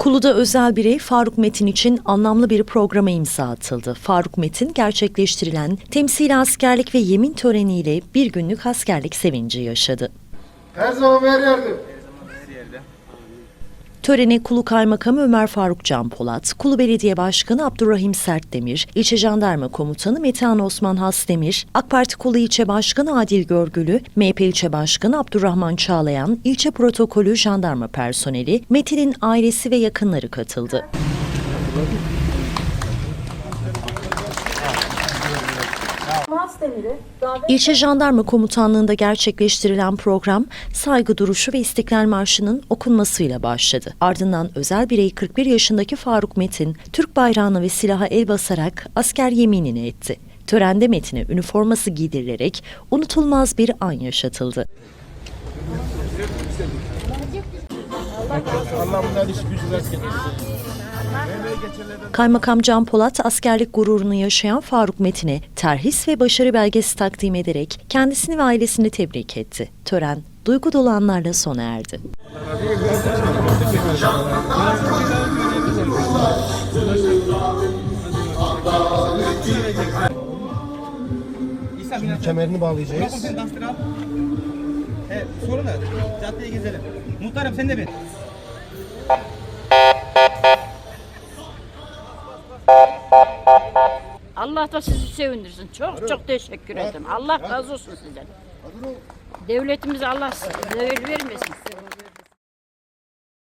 Kulu'da özel birey Faruk Metin için anlamlı bir programa imza atıldı. Faruk Metin gerçekleştirilen temsili askerlik ve yemin töreniyle bir günlük askerlik sevinci yaşadı. Her zaman her yerde. Törene Kulu Kaymakamı Ömer Faruk Can Polat, Kulu Belediye Başkanı Abdurrahim Sertdemir, İlçe Jandarma Komutanı Metehan Osman Hasdemir, AK Parti Kulu İlçe Başkanı Adil Görgülü, MHP İlçe Başkanı Abdurrahman Çağlayan, İlçe Protokolü Jandarma personeli, Metin'in ailesi ve yakınları katıldı. İlçe Jandarma Komutanlığı'nda gerçekleştirilen program saygı duruşu ve İstiklal Marşı'nın okunmasıyla başladı. Ardından özel birey 41 yaşındaki Faruk Metin, Türk bayrağına ve silaha el basarak asker yeminini etti. Törende Metin'e üniforması giydirilerek unutulmaz bir an yaşatıldı. Allah bundan iş gücü versin. Kaymakam Can Polat askerlik gururunu yaşayan Faruk Metin'e terhis ve başarı belgesi takdim ederek kendisini ve ailesini tebrik etti. Tören duygu dolu anlarla sona erdi. Kemerini bağlayacağız. Evet, sorun da caddeyi gezelim. Muhtarım sen de bin. Allah da sizi sevindirsin. Çok çok teşekkür ederim. Allah razı olsun sizden. Devletimize Allah zeval vermesin.